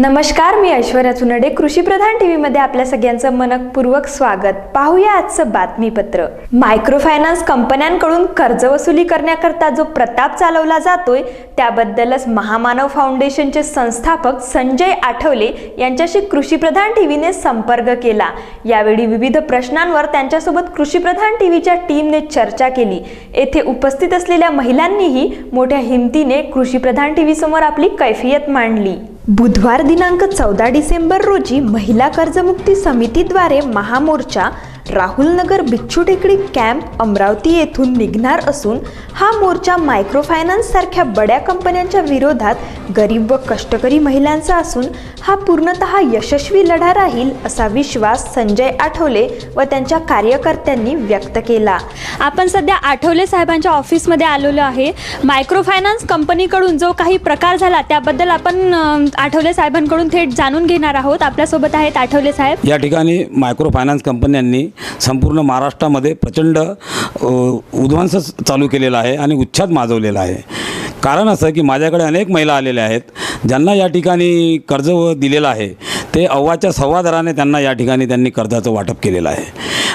नमस्कार मी ऐश्वर्या चुनडे कृषीप्रधान टी व्हीमध्ये आपल्या सगळ्यांचं मनपूर्वक स्वागत. पाहूया आजचं बातमीपत्र. मायक्रो फायनान्स कंपन्यांकडून कर्ज वसुली करण्याकरता जो प्रताप चालवला जातोय त्याबद्दलच महामानव फाउंडेशनचे संस्थापक संजय आठवले यांच्याशी कृषीप्रधान टी व्हीने संपर्क केला. यावेळी विविध प्रश्नांवर त्यांच्यासोबत कृषीप्रधान टी व्हीच्या टीमने चर्चा केली. येथे उपस्थित असलेल्या महिलांनीही मोठ्या हिमतीने कृषीप्रधान टी व्ही समोर आपली कैफियत मांडली. बुधवार दिनांक चौदा डिसेंबर रोजी महिला कर्जमुक्ती समितीद्वारे महामोर्चा राहुल नगर बिच्छू टेकडी कॅम्प अमरावती येथून निघणार असून हा मोर्चा मायक्रो फायनान्स सारख्या बड्या कंपन्यांच्या विरोधात गरीब व कष्टकरी महिलांचा असून हा पूर्णतः यशस्वी लढा राहील असा विश्वास संजय आठवले व त्यांच्या कार्यकर्त्यांनी व्यक्त केला. आपण सध्या आठवले साहेबांच्या ऑफिसमध्ये आलेलो आहे. मायक्रो फायनान्स कंपनीकडून जो काही प्रकार झाला त्याबद्दल आपण आठवले साहेबांकडून थेट जाणून घेणार आहोत. आपल्यासोबत आहेत आठवले साहेब. या ठिकाणी मायक्रो फायनान्स कंपन्यांनी संपूर्ण महाराष्ट्रामध्ये प्रचंड उध्वंस चालू केलेला आहे आणि उच्छाद माजवलेला आहे. कारण असं की माझ्याकडे अनेक महिला आलेल्या आहेत ज्यांना या ठिकाणी कर्ज दिलेलं आहे ते अव्वाच्या सव्वा दराने त्यांना या ठिकाणी त्यांनी कर्जाचं वाटप केलेलं आहे.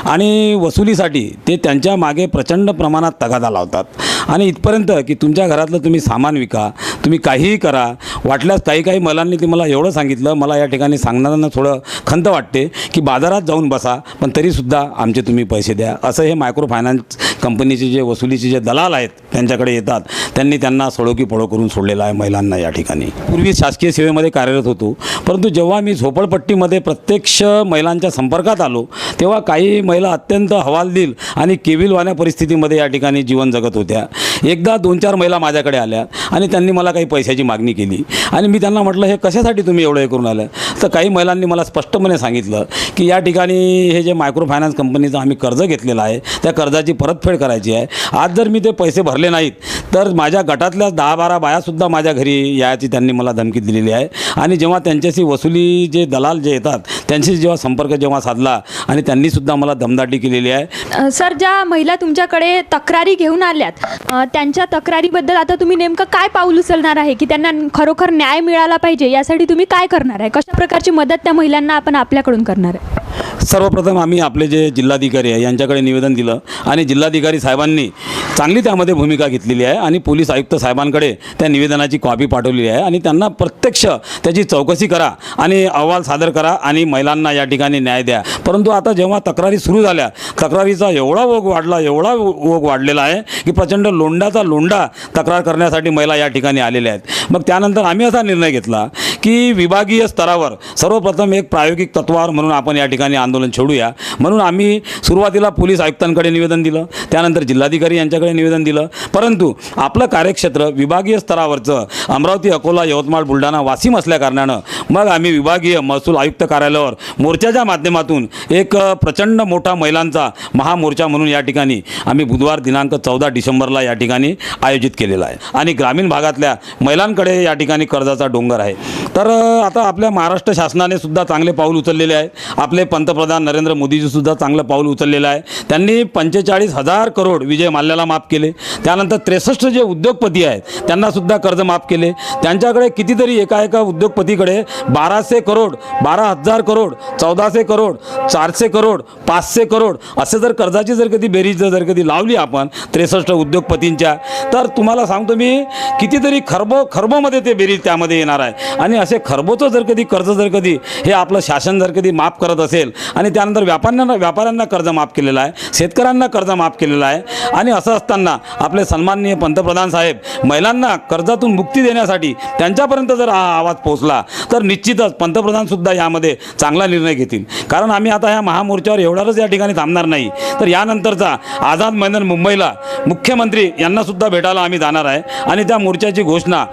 आणि वसुलीसाठी ते त्यांच्या मागे प्रचंड प्रमाणात तगादा लावतात. आणि इथपर्यंत की तुमच्या घरातलं तुम्ही सामान विका तुम्ही काहीही करा. वाटल्यास काही काही महिलांनी ते मला एवढं सांगितलं मला या ठिकाणी सांगणाऱ्यांना थोडं खंत वाटते की बाजारात जाऊन बसा पण तरीसुद्धा आमचे तुम्ही पैसे द्या. असं हे मायक्रो फायनान्स कंपनीचे जे वसुलीचे जे दलाल आहेत त्यांच्याकडे येतात. त्यांनी त्यांना सळोकी पळो करून सोडलेला आहे महिलांना या ठिकाणी. पूर्वी शासकीय सेवेमध्ये कार्यरत होतो परंतु जेव्हा मी झोपडपट्टीमध्ये प्रत्यक्ष महिलांच्या संपर्कात आलो तेव्हा काही महिला अत्यंत हवालदिल आणि केविलवाण्या परिस्थितीमध्ये या ठिकाणी जीवन जगत होत्या. एकदा दोन चार महिला माझ्याकडे आल्या आणि त्यांनी मला काही पैशाची मागणी केली. आणि मी त्यांना म्हटलं हे कशासाठी तुम्ही एवढं हे करून आलं तर काही महिलांनी मला स्पष्टपणे सांगितलं की या ठिकाणी हे जे मायक्रो फायनान्स कंपनीचं आम्ही कर्ज घेतलेलं आहे त्या कर्जाची परतफेड करायची आहे. आज जर मी ते पैसे भरले नाहीत तर माझ्या गटातल्या दहा बारा बायासुद्धा माझ्या घरी यायची त्यांनी मला धमकी दिलेली आहे. आणि जेव्हा त्यांच्याशी वसुली जे दलाल जे येतात त्यांशी जेव्हा संपर्क जेव्हा साधला आणि त्यांनीसुद्धा मला दमदाटी केलेली आहे. सर ज्या महिला तुमच्याकडे तक्रारी घेऊन आल्यात त्यांच्या तक्रारीबद्दल आता तुम्ही नेमकं काय पाऊल उचलणार आहे की त्यांना खरोखर न्याय मिळाला पाहिजे? यासाठी तुम्ही काय करणार आहे? कशा प्रकारची मदत त्या महिलांना आपण आपल्याकडून करणार आहे? सर्वप्रथम आम्ही आपले जे जिल्हाधिकारी आहे यांच्याकडे निवेदन दिलं आणि जिल्हाधिकारी साहेबांनी चांगली त्यामध्ये भूमिका घेतलेली आहे आणि पोलीस आयुक्त साहेबांकडे त्या निवेदनाची कॉपी पाठवलेली आहे आणि त्यांना प्रत्यक्ष त्याची चौकशी करा आणि अहवाल सादर करा आणि महिलांना या ठिकाणी न्याय द्या. परंतु आता जेव्हा तक्रारी सुरू झाल्या तक्रारीचा एवढा ओघ वाढला एवढा ओघ वाढलेला आहे की प्रचंड लोंडाचा लोंडा तक्रार करण्यासाठी महिला या ठिकाणी आलेल्या आहेत. मग त्यानंतर आम्ही असा निर्णय घेतला की विभागीय स्तरावर सर्वप्रथम एक प्रायोगिक तत्वावर म्हणून आपण या ठिकाणी आंदोलन छेडूया. म्हणून आम्ही सुरुवातीला पोलीस आयुक्तांकडे निवेदन दिलं त्यानंतर जिल्हाधिकारी यांच्याकडे निवेदन दिलं. परंतु आपलं कार्यक्षेत्र विभागीय स्तरावरचं अमरावती अकोला यवतमाळ बुलढाणा वाशिम असल्याकारणानं मग आम्ही विभागीय महसूल आयुक्त कार्यालयावर मोर्चाच्या माध्यमातून एक प्रचंड मोठा महिलांचा महामोर्चा म्हणून या ठिकाणी आम्ही बुधवार दिनांक चौदा डिसेंबरला या ठिकाणी आयोजित केलेला आहे. आणि ग्रामीण भागातल्या महिलांकडे या ठिकाणी कर्जाचा डोंगर आहे. तर आता आपल्या महाराष्ट्र शासनाने सुद्धा चांगले पाऊल उचललेले आहे. आपले पंतप्रधान नरेंद्र मोदीजी सुद्धा चांगलं पाऊल उचललेलं आहे. त्यांनी पंचेचाळीस हजार करोड विजय माल्याला माफ केले. त्यानंतर त्रेसष्ट जे उद्योगपती आहेत त्यांनासुद्धा कर्ज माफ केले. त्यांच्याकडे कितीतरी एका एका उद्योगपतीकडे बाराशे करोड बारा हजार करोड चौदाशे करोड चारशे करोड पाचशे करोड असे जर कर्जाची जर कधी बेरीज जर कधी लावली आपण त्रेसष्ट उद्योगपतींच्या तर तुम्हाला सांगतो मी कितीतरी खरबो खरबोमध्ये ते बेरीज त्यामध्ये येणार आहे. आणि असे खरबोचं जर कधी कर्ज जर कधी हे आपलं शासन जर कधी माफ करत असेल आणि त्यानंतर व्यापाऱ्यांना व्यापाऱ्यांना कर्ज माफ केलेलं आहे शेतकऱ्यांना कर्ज माफ केलेलं आहे आणि असं असताना आपले सन्माननीय पंतप्रधान साहेब महिलांना कर्जातून मुक्ती देण्यासाठी त्यांच्यापर्यंत जर हा आवाज पोहोचला तर निश्चितच पंतप्रधानसुद्धा यामध्ये चांगला निर्णय घेतील. कारण आम्ही आता ह्या महामोर्चावर एवढाच या ठिकाणी थांबणार नाही. तर यानंतरचा आझाद मैदान मुंबईला मुख्यमंत्री यांनासुद्धा भेटायला आम्ही जाणार आहे. आणि त्या मोर्चाची घोषणा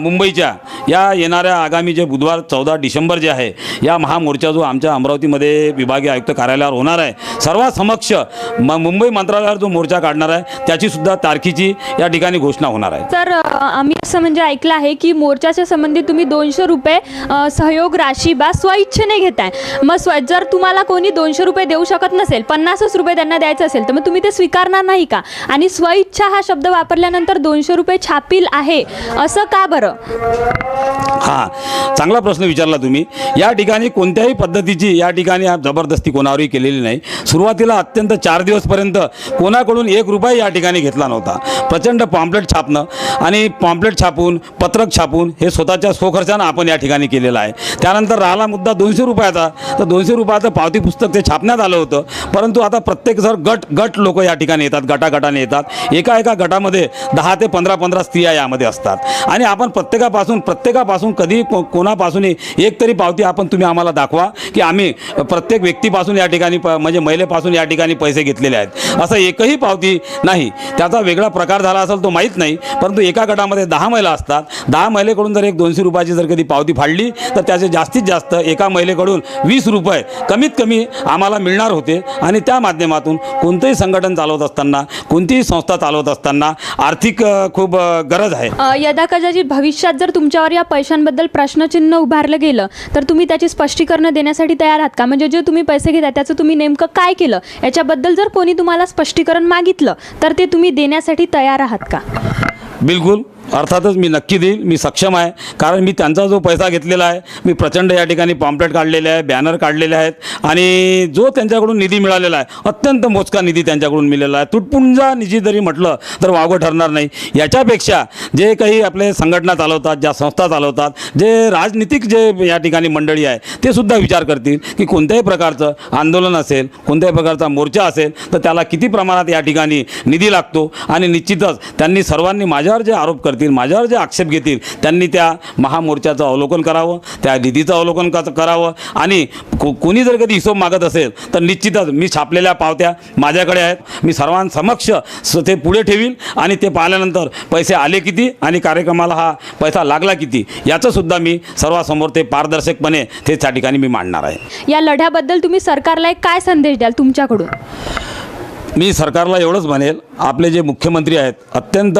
मुंबईच्या या येणाऱ्या आगामी जे बुधवार चौदा डिसेंबर जे आहे या महामोर्चा जो आमच्या अमरावतीमध्ये विभागीय आयुक्त कार्यालयावर होणार आहे. सर्वांसमक्ष म मुंबई मंत्रालयावर जो मोर्चा काढणार आहे त्याचीसुद्धा तारखेची या ठिकाणी घोषणा होणार आहे. तर आम्ही असं म्हणजे ऐकलं आहे की मोर्चाच्या संबंधी तुम्ही दोनशे रुपये सहयोग राशी बा स्वइच्छेने घेताय. मग स्व जर तुम्हाला कोणी दोनशे रुपये देऊ शकत नसेल पन्नासच रुपये त्यांना द्यायचं असेल तर मग तुम्ही ते स्वीकारणार नाही का? आणि स्वइच्छा हा शब्द वापरल्यानंतर दोनशे रुपये छापील आहे असं का बरं? हां चांगला प्रश्न विचारला तुम्ही. या ठिकाणी कोणत्याही पद्धतीची या ठिकाणी जबरदस्ती कोणावरही केलेली नाही. सुरुवातीला अत्यंत चार दिवसपर्यंत कोणाकडून एक रुपया या ठिकाणी घेतला नव्हता. प्रचंड पॉम्पलेट छापणं आणि पॉम्पलेट छापून पत्रक छापून हे स्वतःच्या स्वखर्चानं आपण या ठिकाणी केलेलं आहे. त्यानंतर राहिला मुद्दा दोनशे रुपयाचा. तर दोनशे रुपयाचं पावती पुस्तक ते छापण्यात आलं होतं. परंतु आता प्रत्येक जर गट गट लोक या ठिकाणी येतात गटागटाने येतात. एका एका गटामध्ये दहा ते पंधरा पंधरा स्त्रिया यामध्ये असतात. आणि आपण प्रत्येकापासून प्रत्येकापासून कधी को कोणापासूनही एक तरी पावती आपण तुम्ही आम्हाला दाखवा की आम्ही प्रत्येक व्यक्तीपासून या ठिकाणी प म्हणजे महिलेपासून या ठिकाणी पैसे घेतलेले आहेत. असं एकही पावती नाही. त्याचा वेगळा प्रकार झाला असेल तो माहीत नाही परंतु एका गटामध्ये दहा महिला असतात. दहा महिलेकडून जर एक दोनशे रुपयाची जर कधी पावती फाडली तर त्याचे जास्तीत जास्त एका महिलेकडून वीस रुपये कमीत कमी आम्हाला मिळणार होते. आणि त्या माध्यमातून कोणतंही संघटन चालवत असताना कोणतीही संस्था चालवत असताना आर्थिक खूप गरज आहे. यदा कदाचित भविष्यात जर तुमच्यावर या पैशांबद्दल प्रश्नचिन्ह उभारलं गेलं तर तुम्ही त्याची स्पष्टीकरण देण्यासाठी तयार आहात का? म्हणजे जे तुम्ही पैसे घेता त्याचं तुम्ही नेमकं काय केलं? याच्याबद्दल जर कोणी तुम्हाला स्पष्टीकरण मागितलं तर ते तुम्ही देण्यासाठी तयार आहात का? बिलकुल. अर्थातच मी नक्की देईल मी सक्षम आहे. कारण मी त्यांचा जो पैसा घेतलेला आहे मी प्रचंड या ठिकाणी पॉम्पलेट काढलेले आहे बॅनर काढलेले आहेत. आणि जो त्यांच्याकडून निधी मिळालेला आहे अत्यंत मोजका निधी त्यांच्याकडून मिळालेला आहे. तुटपुंजा निधी जरी म्हटलं तर वावगं ठरणार नाही. याच्यापेक्षा जे काही आपले संघटना चालवतात ज्या संस्था चालवतात जे राजनीतिक जे या ठिकाणी मंडळी आहे ते सुद्धा विचार करतील की कोणत्याही प्रकारचं आंदोलन असेल कोणत्याही प्रकारचा मोर्चा असेल तर त्याला किती प्रमाणात या ठिकाणी निधी लागतो. आणि निश्चितच त्यांनी सर्वांनी माझ्यावर जे आरोप करतील माझ्यावर जे आक्षेप घेतील त्यांनी त्या महामोर्चाचं अवलोकन करावं त्या निधीचं अवलोकन क- करावं. आणि को कोणी जर कधी हिशोब मागत असेल तर निश्चितच मी छापलेल्या पावत्या माझ्याकडे आहेत. मी सर्वांसमक्ष स- ते पुढे ठेवील आणि ते पाहिल्यानंतर पैसे आले किती आणि कार्यक्रमाला हा पैसा लागला किती याचं सुद्धा मी सर्वांसमोर ते पारदर्शकपणे ते त्या ठिकाणी मी मांडणार आहे. या लढ्याबद्दल तुम्ही सरकारला एक काय संदेश द्याल तुमच्याकडून? मी सरकारला एवढंच म्हणेल आपले जे मुख्यमंत्री आहेत अत्यंत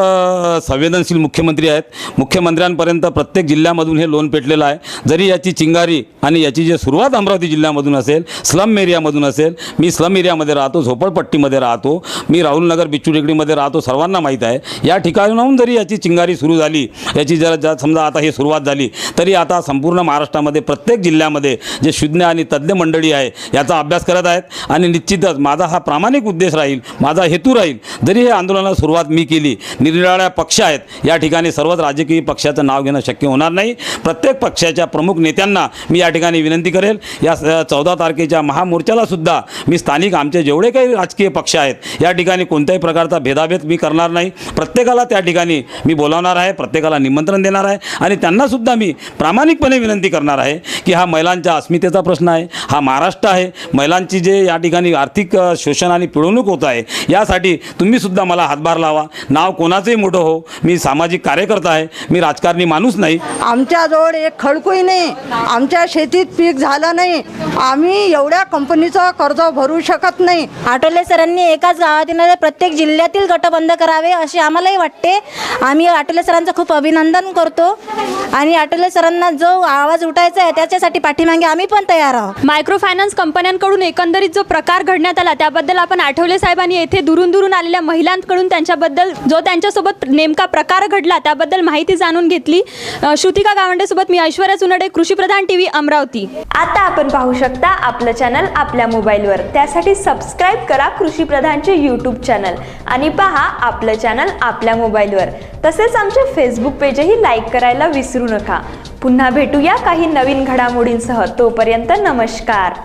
संवेदनशील मुख्यमंत्री आहेत. मुख्यमंत्र्यांपर्यंत प्रत्येक जिल्ह्यामधून हे लोन पेटलेलं आहे. जरी याची चिंगारी आणि याची जी सुरुवात अमरावती जिल्ह्यामधून असेल स्लम एरियामधून असेल मी स्लम एरियामध्ये राहतो झोपडपट्टीमध्ये राहतो मी राहुल नगर बिच्चू टेकडीमध्ये राहतो सर्वांना माहीत आहे. या ठिकाणाहून जरी याची चिंगारी सुरू झाली याची जर जर समजा आता ही सुरुवात झाली तरी आता संपूर्ण महाराष्ट्रामध्ये प्रत्येक जिल्ह्यामध्ये जे शुज्ञ आणि तज्ज्ञ मंडळी आहे याचा अभ्यास करत आहेत. आणि निश्चितच माझा हा प्रामाणिक उद्देश राहील माझा हेतू राहील जरी हे आंदोलनाला सुरुवात मी केली निरनिराळ्या पक्ष आहेत या ठिकाणी सर्वच राजकीय पक्षाचं नाव घेणं शक्य होणार नाही. प्रत्येक पक्षाच्या प्रमुख नेत्यांना मी या ठिकाणी विनंती करेल. या चौदा तारखेच्या महामोर्चाला सुद्धा मी स्थानिक आमचे जेवढे काही राजकीय पक्ष आहेत या ठिकाणी कोणत्याही प्रकारचा भेदाभेद मी करणार नाही. प्रत्येकाला त्या ठिकाणी मी बोलावणार आहे प्रत्येकाला निमंत्रण देणार आहे आणि त्यांनासुद्धा मी प्रामाणिकपणे विनंती करणार आहे की हा महिलांच्या अस्मितेचा प्रश्न आहे हा महाराष्ट्र आहे. महिलांची जे या ठिकाणी आर्थिक शोषण आणि पिळवणूक होत आहे यासाठी तुम्ही सुद्धा मला हातभार लावा. नाव कोणाचंही मोठं हो. मी सामाजिक कार्यकर्ता आहे. मी राजकारणी माणूस नाही. आमच्याजवळ एक खडकूही नाही. आमच्या शेतीत पीक झालं नाही. आम्ही एवढ्या कंपनीचं कर्ज भरू शकत नाही. आठवले सरांनी एकाच गावातील नव्हे, प्रत्येक जिल्ह्यातील गट बंद करावे असे आम्हालाही वाटते. आम्ही आठवले सरांचं खूप अभिनंदन करतो. आणि आठवले सरांना जो आवाज उठायचा आहे त्याच्यासाठी पाठीमागे आम्ही पण तयार आहोत. मायक्रो फायनान्स कंपन्यांकडून एकंदरीत जो प्रकार घडण्यात आला त्याबद्दल आपण आठवले साहेबांनी येथे दुरून दुरून आलेल्या महिलांकडून त्यांच्याबद्दल जो त्यांच्यासोबत नेमका प्रकार घडला त्याबद्दल माहिती जाणून घेतली. श्रुतिका गावंडेसोबत मी ऐश्वर्या चुनडे कृषीप्रधान टी व्ही अमरावती. आता आपण पाहू शकता आपलं चॅनल आपल्या मोबाईलवर. त्यासाठी सबस्क्राईब करा कृषी प्रधानचे यूट्यूब चॅनल आणि पहा आपलं चॅनल आपल्या मोबाईलवर. तसेच आमचे फेसबुक पेजही लाईक करायला विसरू नका. पुन्हा भेटूया काही नवीन घडामोडींसह. तोपर्यंत नमस्कार.